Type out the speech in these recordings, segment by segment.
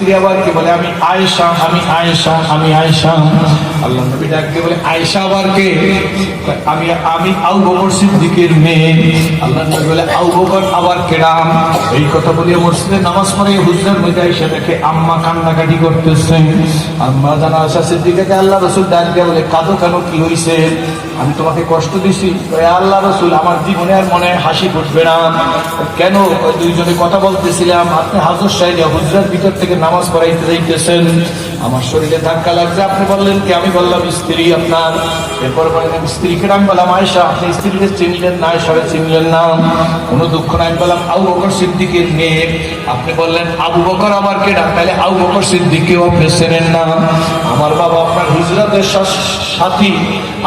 স্ত্রী আবার কি বলে? আমি আয়েশা আমি আয়েশা আমি আয়েশা। আল্লাহ নবী ডাকতে বলে, আয়েশা আবার কে? আমি আমি আউ বকর সিদ্দিকের মেয়ে। আল্লাহ নবী বলে আউ আবার কেরাম এই কথা বলিয়ে মসজিদে নামাজ পড়ে হুজরার মধ্যে এসে দেখে আম্মা কান্নাকাটি করতেছেন আম্মা জানা আশা সিদ্দিকাকে আল্লাহ রসুল ডাক দিয়ে বলে, কাঁদো কেন? কি হইছে? আমি তোমাকে কষ্ট দিছি। আল্লাহ রসুল আমার জীবনে আর মনে হাসি ফুটবে না। কেন ওই দুইজনে কথা বলতেছিলাম, আপনি হাজর সাহেব হুজরার ভিতর থেকে নামাজ পড়াইতে যাইতেছেন। আমার শরীরে ধাক্কা লাগছে, আপনি বললেন কি? আমি বললাম, স্ত্রী আপনার। এরপর বললেন, স্ত্রীকে আমি বললাম আয়সা আপনি স্ত্রীকে চিনলেন না আয়সাকে চিনলেন না। কোনো দুঃখ নাই, আমি বললাম আউ বকর সিদ্দিকের মেয়ে। আপনি বললেন, আবু বকর আমার কে তাহলে আবু বকর সিদ্দিককেও আপনি চেনেন না। আমার বাবা আপনার হিজরতের সাথী।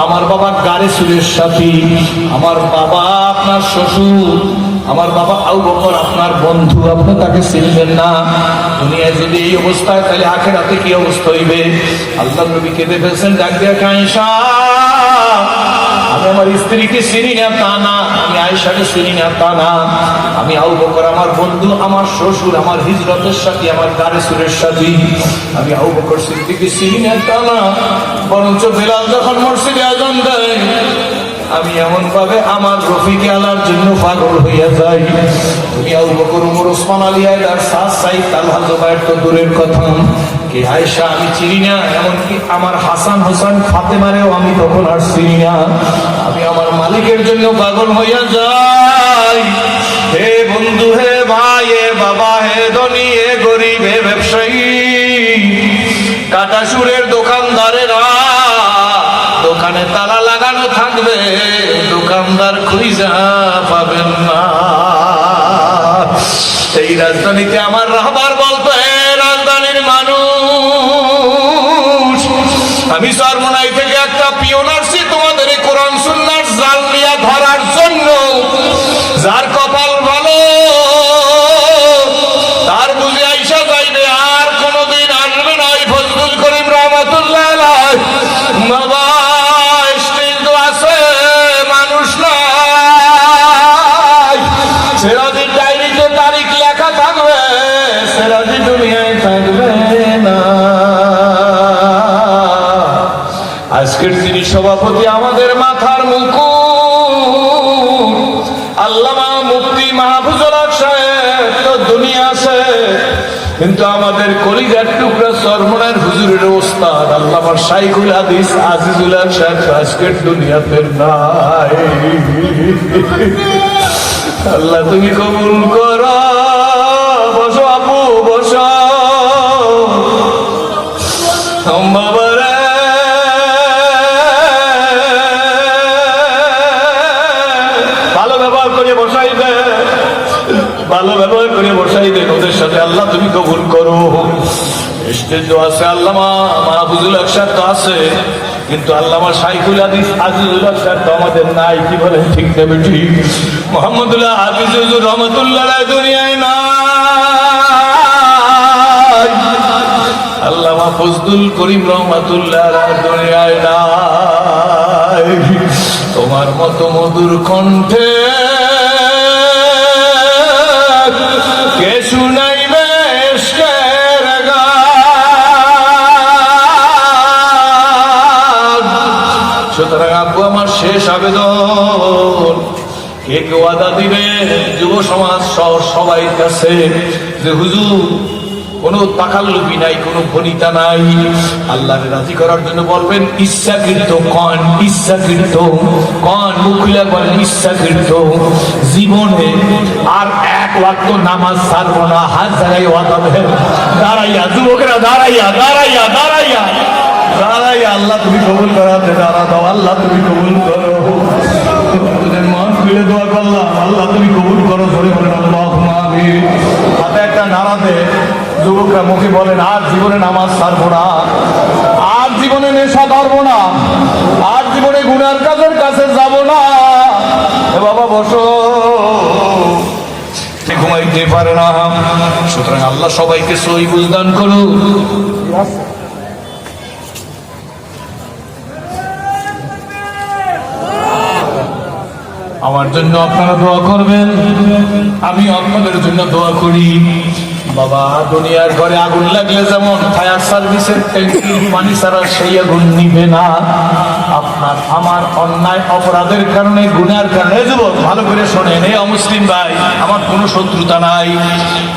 আমার বাবা গাড়ি সুরের সাথী, আমার বাবা আপনার শ্বশুর, আমার বাবা আউ বকর আপনার বন্ধু, আপনি তাকে চিনবেন না। দুনিয়ায় যদি এই অবস্থায়, তাহলে আখের হাতে কি অবস্থা হইবে? আল্লাহ নবী কেঁদে ফেলছেন ডাক দেয়া কাঁসা আমি আমার স্ত্রীকে চিনি না, তা না। আমি আয়সাকে চিনি না, তা না। আমি আউ বকর, আমার বন্ধু, আমার শ্বশুর, আমার হিজরতের সাথে, আমার গাড়ি সুরের সাথে। আমি আউ বকর সিদ্দিকে চিনি না, তা না। বরঞ্চ বেলাল যখন মসজিদে আজান দেয়, আমি এমন ভাবে আমার রফিকে আলার জন্য পাগল হইয়া যাই। তুমি আউ বকর, উমর, ওসমান, আলী আয়দার সাত সাই তালহা, জোবায়ের তো দূরের কথা। কে আয়সা আমি চিনি না, এমনকি আমার হাসান হোসেন ফাতেমারেও আমি তখন আর চিনি না। মালিকের জন্য পাগল হইয়া যাই হে বন্ধু, হে ভাই, হে বাবা, হে ধনী, হে গরিব, হে ব্যবসায়ী কাটা সুরের দোকানদারেরা, দোকানে তালা লাগানো থাকবে, দোকানদার খুঁজা পাবেন না। এই রাজধানীতে আমার রাহবার বলতো হে রাজধানীর মানুষ, আমি সরমনাই থেকে একটা পিওন সেরাজির ডায়েরিতে তারিখ লেখা থাকবে, সেরাজি দুনিয়ায় থাকবে না। আজকের তিনি সভাপতি আমাদের মাথার মুকুট, আল্লামা মুক্তি মাহফুজুল সাহেব দুনিয়া আছে। কিন্তু আমাদের কলিজার টুকরা সরমনের হুজুরের ওস্তাদ, আল্লামার শাইখুল হাদিস আজিজুল সাহেব আজকের দুনিয়াতে নাই। আল্লাহ তুমি কবুল করো। স্টেজ তো আছে, আল্লামা মাহফুজুল আকসার তো আছে, কিন্তু আল্লামা আজিজুল আকসার তো আমাদের নাই, কি বলে ঠিক ঠিক মোহাম্মদুল্লাহ রহমতুল্লাহ দুনিয়ায় নাই। আল্লামা করিম রহমাতুল্লাহ দুনিয়ায় তোমার মতো মধুর কণ্ঠে কে শুনাইবে শেষ আবেদন। কে কে ওয়াদা দিবে? যুব সমাজ সহ সবাই কাছে যে, হুজুর, কোনো তাকাল্লুবি নাই, কোনো ভনিতা নাই। আল্লাহকে রাজি করার জন্য বলবেন, ইচ্ছাকৃত কন ইচ্ছাকৃত কন। মুখিলা বলেন, ইচ্ছাকৃত। জীবনে আর এক ওয়াক্ত নামাজ ছাড়বো না। হাত জায়গায় ওয়াদা দাঁড়াইয়া, যুবকেরা দাঁড়াইয়া দাঁড়াইয়া দাঁড়াইয়া। দাঁড়াইয়া আল্লাহ তুমি কবুল করাতে দাঁড়া দাও, আল্লাহ তুমি কবুল করো। তুমি কবুল করো, ধরে একটা নাড়া দে, যুবকরা মুখে বলেন, আর জীবনে নামাজ না, আর জীবনে নেশা না, আর জীবনে কাজের কাছে যাব না। বাবা, বসো। ঘুমাইতে পারে না। সুতরাং আল্লাহ সবাইকে সই বুঝদান করুন আমার জন্য আপনারা দোয়া করবেন। আমি আপনাদের জন্য দোয়া করি। বাবা, দুনিয়ার ঘরে আগুন লাগলে যেমন ফায়ার সার্ভিসের ট্যাঙ্কির পানি ছাড়া সেই আগুন নিবে না। আপনার আমার অন্যায় অপরাধের কারণে, গুনার কারণে যুবক, ভালো করে শোনেন। এই অমুসলিম ভাই, আমার কোনো শত্রুতা নাই।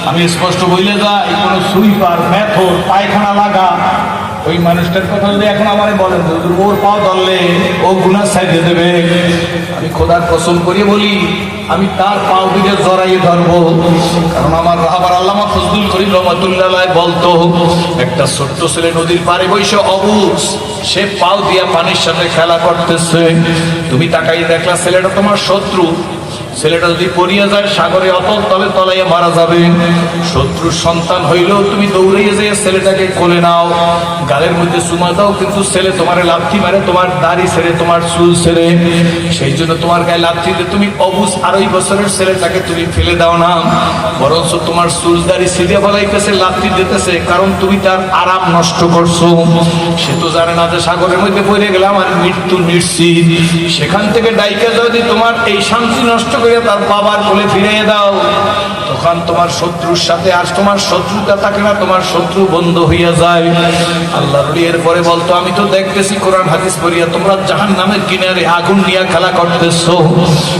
আমি স্পষ্ট বইলে যাই, কোনো সুইপার মেথর পায়খানা লাগা ওই মানুষটার কথা যদি এখন আমারে বলেন ওর পাও ধরলে ও গুনার সাইডে দেবে। আমি খোদার কসম করি বলি, আমি তার পাও দিকে জড়াইয়ে ধরবো। কারণ আমার রাহাবার আল্লামা ফজলুল করিম রহমতুল্লাহ বলতো, একটা ছোট্ট ছেলে নদীর পাড়ে বসে অবুজ, সে পাও দিয়া পানির সাথে খেলা করতেছে। তুমি তাকাই দেখলা ছেলেটা তোমার শত্রু। ছেলেটা যদি পড়িয়া যায়, সাগরে অতল তলে তলাইয়া মারা যাবে। শত্রুর সন্তান হইলেও তুমি দৌড়িয়ে যেয়ে ছেলেটাকে কোলে নাও। গালের মধ্যে চুমা দাও, কিন্তু ছেলে তোমার লাথি মারে, তোমার দাড়ি ছেড়ে, তোমার চুল ছেড়ে। সেই জন্য তোমার গায়ে লাথি দিয়ে তুমি অবুজ আড়াই বছরের ছেলেটাকে তুমি ফেলে দাও না। বরঞ্চ তোমার চুল দাড়ি ছিঁড়ে বলাইতেছে লাথি দিতেছে, কারণ তুমি তার আরাম নষ্ট করছ। সে তো জানে না যে সাগরের মধ্যে পড়ে গেলে আমার মৃত্যু নিশ্চিত। সেখান থেকে ডাইকে যদি তোমার এই শান্তি নষ্ট করে তার বাবার কোলে ফিরিয়ে দাও। তখন তোমার শত্রুর সাথে আর তোমার শত্রুতা থাকে না, তোমার শত্রু বন্ধ হইয়া যায়। আল্লাহ এর পরে বলতো, আমি তো দেখতেছি কোরআন, হাদিস পড়িয়া তোমরা জাহান নামের কিনারে আগুন নিয়ে খেলা করতেছো।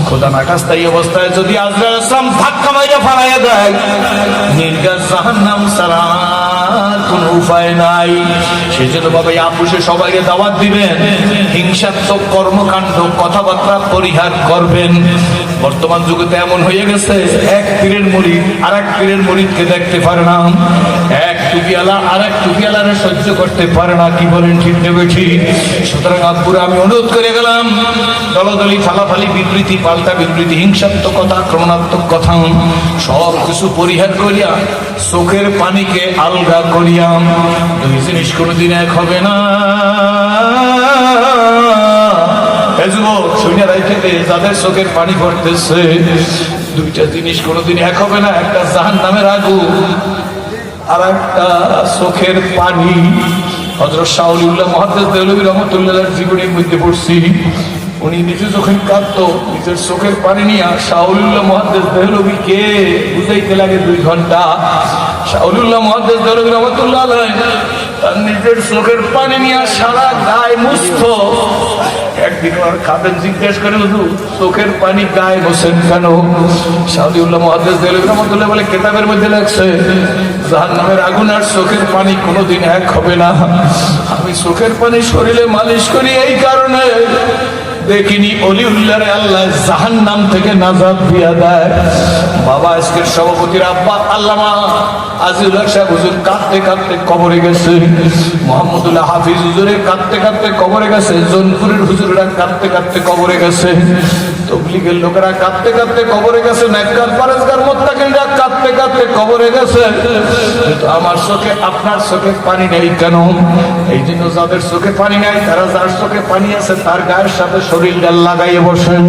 খোদা নাকাশ তাই অবস্থায় যদি আজরাল ইসলাম ধাক্কা মাইরা ফালাইয়া দেয়, নির্গাস জাহান নাম সারা কোনো উপায় নাই। সেই জন্য বাবা আপুষে সবাইকে দাওয়াত দিবেন। হিংসাত্মক কর্মকাণ্ড, কথাবার্তা পরিহার করবেন। বর্তমান যুগে তো এমন হয়ে গেছে, এক পীরের মুড়ি আর এক পীরের মুড়িদকে দেখতে পারে না। এক টুপিয়ালা আর এক টুপিয়ালারে সহ্য করতে পারে না, কি বলেন ঠিক নেবে ঠিক সুতরাং আব্বুরে আমি অনুরোধ করে গেলাম, দলদলি, ফালাফালি, বিবৃতি, পাল্টা বিবৃতি হিংসাত্মক কথা আক্রমণাত্মক কথা, সব কিছু পরিহার করিয়া চোখের পানিকে আলগা করিয়া, দুই জিনিস কোনোদিন এক হবে না। এ যুবক শুনে রাখে দে, যাদের চোখের পানি পড়তেছে দুইটা জিনিস কোনোদিন এক হবে না একটা জাহান নামের আগুন আর একটা চোখের পানি। হজরত শাহুল্লাহ মহাদেশ দেহলবী রহমতুল্লাহ জীবনের মধ্যে পড়ছি উনি নিজে যখন কাঁদতো নিজের চোখের পানি নিয়ে শাহুল্লাহ মহাদেশ দেহলবী কে বুঝাইতে লাগে দুই ঘণ্টা। শাহুল্লাহ মহাদেশ দেহলবী রহমতুল্লাহ তার নিজের চোখের পানি নিয়ে সারা গায়ে মুস্ত জিজ্ঞেস করে চোখের পানি গায়ে বসেন কেন? বলে, কেতাবের মধ্যে লাগছে নামের আগুন আর পানি কোনোদিন এক হবে না। আমি চোখের পানি শরীরে মালিশ করি এই কারণে দেখিনি অলিউল্লারে আল্লাহ জাহান নাম থেকে নাজাদ দিয়া দেয়। বাবা, আজকের সভাপতির আব্বা আল্লামা আজিউল্লাহ সাহেব হুজুর কাঁদতে কাঁদতে কবরে গেছে। মোহাম্মদুল্লাহ হাফিজ হুজুরে কাঁদতে কাঁদতে কবরে গেছে। জোনপুরের হুজুরেরা কাঁদতে কাঁদতে কবরে গেছে। তবলিগের লোকেরা কাঁদতে কাঁদতে কবরে গেছে, নেককার পারেজগার মোত্তাকিনরা কাঁদতে কাঁদতে কবরে গেছে। কিন্তু আমার চোখে, আপনার চোখে পানি নেই কেন? এই জন্য যাদের চোখে পানি নাই, তারা যার চোখে পানি আছে, তার গায়ের সাথে শরীরটা লাগাইয়ে বসেন।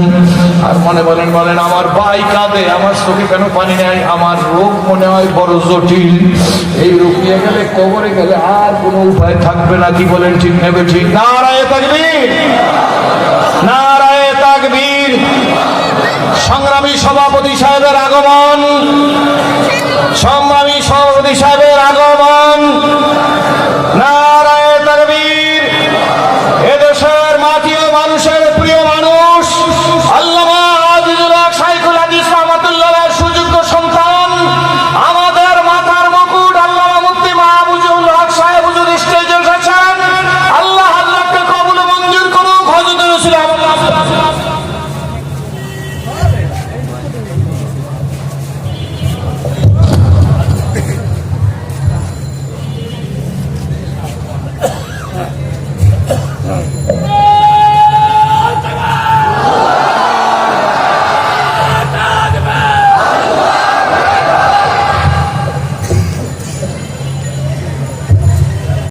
আর মনে বলেন বলেন, আমার ভাই কাঁদে, আমার চোখে কেন পানি নাই? আমার রোগ মনে হয় বড় জটিল। এই রোগ নিয়ে গেলে, কবরে গেলে আর কোনো উপায় থাকবে না। কি বলেন ঠিক নেবে ঠিক? নারায় তাকবীর! নারায় আগমন সভাপতি আগমন